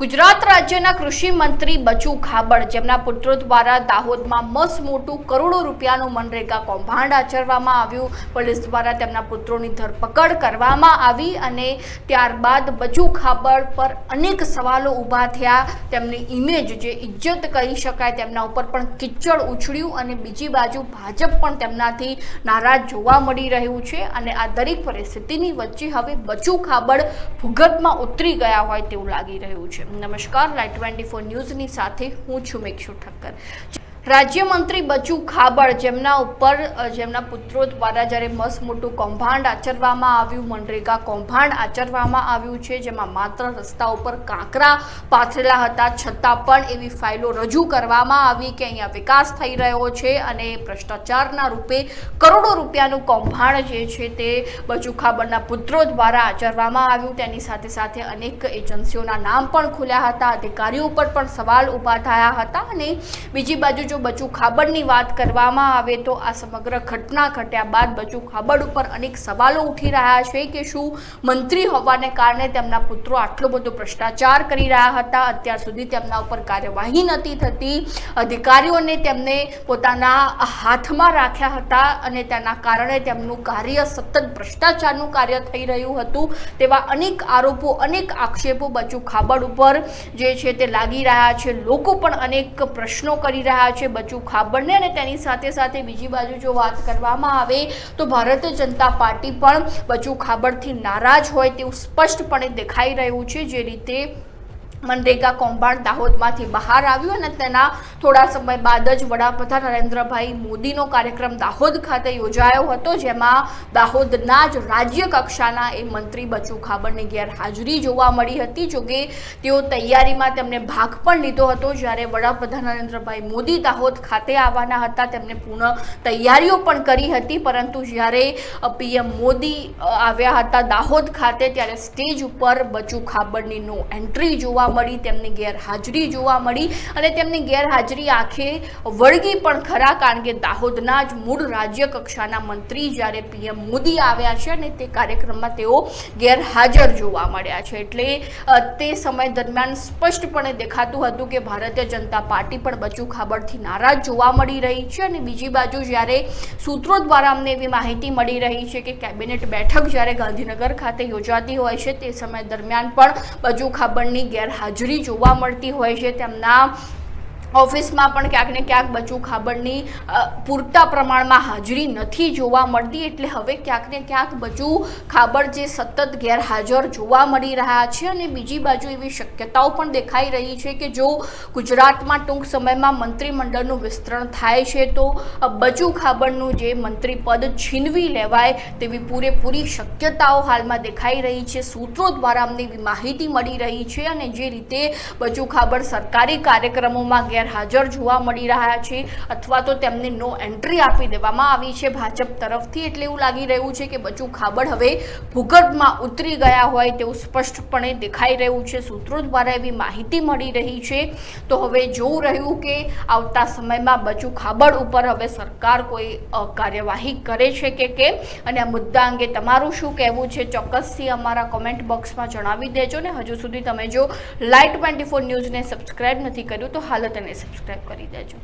ગુજરાત રાજ્યના કૃષિ મંત્રી બચુ ખાબડ જેમના પુત્રો દ્વારા દાહોદમાં મસ મોટું કરોડો રૂપિયાનું મનરેગા કૌભાંડ આચરવામાં આવ્યું. પોલીસ દ્વારા તેમના પુત્રોની ધરપકડ કરવામાં આવી અને ત્યારબાદ બચુ ખાબડ પર અનેક સવાલો ઊભા થયા. તેમની ઇમેજ જે ઇજ્જત કહી શકાય તેમના ઉપર પણ કિચડ ઉછળ્યું અને બીજી બાજુ ભાજપ પણ તેમનાથી નારાજ જોવા મળી રહ્યું છે અને આ દરેક પરિસ્થિતિની વચ્ચે હવે બચુ ખાબડ ભૂગતમાં ઉતરી ગયા હોય તેવું લાગી રહ્યું છે. નમસ્કાર લાઈટ ટ્વેન્ટી ફોર ન્યૂઝની સાથે હું છું મેક્ષુ ઠક્કર. રાજ્યમંત્રી બચુ ખાબડ જેમના ઉપર જેમના પુત્રો દ્વારા જ્યારે મસ્ત મોટું કૌભાંડ આચરવામાં આવ્યું, મનરેગા કૌભાંડ આચરવામાં આવ્યું છે, જેમાં માત્ર રસ્તા ઉપર કાંકરા પાથરેલા હતા, છતાં પણ એવી ફાઇલો રજૂ કરવામાં આવી કે અહીંયા વિકાસ થઈ રહ્યો છે અને ભ્રષ્ટાચારના રૂપે કરોડો રૂપિયાનું કૌભાંડ જે છે તે બચુ ખાબડના પુત્રો દ્વારા આચરવામાં આવ્યું. તેની સાથે સાથે અનેક એજન્સીઓના નામ પણ ખુલ્યા હતા, અધિકારીઓ પર પણ સવાલ ઊભા થયા હતા અને બીજી બાજુ જો બચુ ખાબડની વાત કરવામાં આવે તો આ સમગ્ર ઘટના ઘટ્યા બાદ બચુ ખાબડ ઉપર અનેક સવાલો ઉઠી રહ્યા છે કે શું મંત્રી હોવાને કારણે તેમના પુત્રો આટલો બધો ભ્રષ્ટાચાર કરી રહ્યા હતા? અત્યાર સુધી તેમના ઉપર કાર્યવાહી નથી થતી. અધિકારીઓને તેમને પોતાના હાથમાં રાખ્યા હતા અને તેના કારણે તેમનું કાર્ય સતત ભ્રષ્ટાચારનું કાર્ય થઈ રહ્યું હતું. તેવા અનેક આરોપો, અનેક આક્ષેપો બચુ ખાબડ ઉપર જે છે તે લાગી રહ્યા છે. લોકો પણ અનેક પ્રશ્નો કરી રહ્યા છે બચુ ખાબડને અને તેની સાથે સાથે બીજી બાજુ જો વાત કરવામાં આવે તો ભારતીય જનતા પાર્ટી પણ બચુ ખાબડથી નારાજ હોય તેવું સ્પષ્ટપણે દેખાઈ રહ્યું છે જે રીતે મનરેગા કૌભાંડ દાહોદમાંથી બહાર આવ્યું અને તેના થોડા સમય બાદ જ વડાપ્રધાન નરેન્દ્રભાઈ મોદીનો કાર્યક્રમ દાહોદ ખાતે યોજાયો હતો, જેમાં દાહોદના જ રાજ્ય કક્ષાના એ મંત્રી બચુ ખાબડની ગેરહાજરી જોવા મળી હતી. જોકે તેઓ તૈયારીમાં તેમને ભાગ પણ લીધો હતો, જ્યારે વડાપ્રધાન નરેન્દ્રભાઈ મોદી દાહોદ ખાતે આવવાના હતા. તેમને પૂર્ણ તૈયારીઓ પણ કરી હતી, પરંતુ જ્યારે પીએમ મોદી આવ્યા હતા દાહોદ ખાતે, ત્યારે સ્ટેજ ઉપર બચુ ખાબડની નો એન્ટ્રી જોવા મળી, તેમની ગેરહાજરી જોવા મળી અને તેમની ગેરહાજરી આખે વળગી પણ ખરા, કારણ કે દાહોદના જ મૂળ રાજ્ય કક્ષાના મંત્રી જ્યારે પીએમ મોદી આવ્યા છે અને તે કાર્યક્રમમાં તેઓ ગેરહાજર જોવા મળ્યા છે. એટલે તે સમય દરમિયાન સ્પષ્ટપણે દેખાતું હતું કે ભારતીય જનતા પાર્ટી પણ બચુ ખાબડથી નારાજ જોવા મળી રહી છે અને બીજી બાજુ જ્યારે સૂત્રો દ્વારા અમને એવી માહિતી મળી રહી છે કે કેબિનેટ બેઠક જ્યારે ગાંધીનગર ખાતે યોજાતી હોય છે, તે સમય દરમિયાન પણ બચુ ખાબડની ગેરહાજરી જોવા મળતી હોય છે તેમના ઓફિસમાં પણ ક્યાંક ને ક્યાંક બચુ ખાબડની પૂરતા પ્રમાણમાં હાજરી નથી જોવા મળતી, એટલે હવે ક્યાંક ને ક્યાંક બચુ ખાબડ જે સતત ગેરહાજર જોવા મળી રહ્યા છે અને બીજી બાજુ એવી શક્યતાઓ પણ દેખાઈ રહી છે કે જો ગુજરાતમાં ટૂંક સમયમાં મંત્રીમંડળનું વિસ્તરણ થાય છે તો બચુ ખાબડનું જે મંત્રી પદ છીનવી લેવાય તેવી પૂરેપૂરી શક્યતાઓ હાલમાં દેખાઈ રહી છે. સૂત્રો દ્વારા અમને એવી માહિતી મળી રહી છે અને જે રીતે બચુ ખાબડ સરકારી કાર્યક્રમોમાં ગેરહાજર જોવા મળી રહ્યા છે અથવા તો તેમને નો એન્ટ્રી આપી દેવામાં આવી છે ભાજપ તરફથી. એટલે એવું લાગી રહ્યું છે કે બચુ ખાબડ હવે ભૂગર્ભમાં ઉતરી ગયા હોય તેવું સ્પષ્ટપણે દેખાઈ રહ્યું છે. સૂત્રો દ્વારા એવી માહિતી મળી રહી છે. તો હવે જોવું રહ્યું કે આવતા સમયમાં બચુ ખાબડ ઉપર હવે સરકાર કોઈ કાર્યવાહી કરે છે કે કેમ? અને આ મુદ્દા અંગે તમારું શું કહેવું છે? ચોક્કસથી અમારા કોમેન્ટ બોક્સમાં જણાવી દેજો ને હજુ સુધી તમે જો લાઈટ ટ્વેન્ટી ફોર ન્યૂઝને સબસ્ક્રાઇબ નથી કર્યું તો હાલ તેને સબસ્ક્રાઈબ કરી દેજો.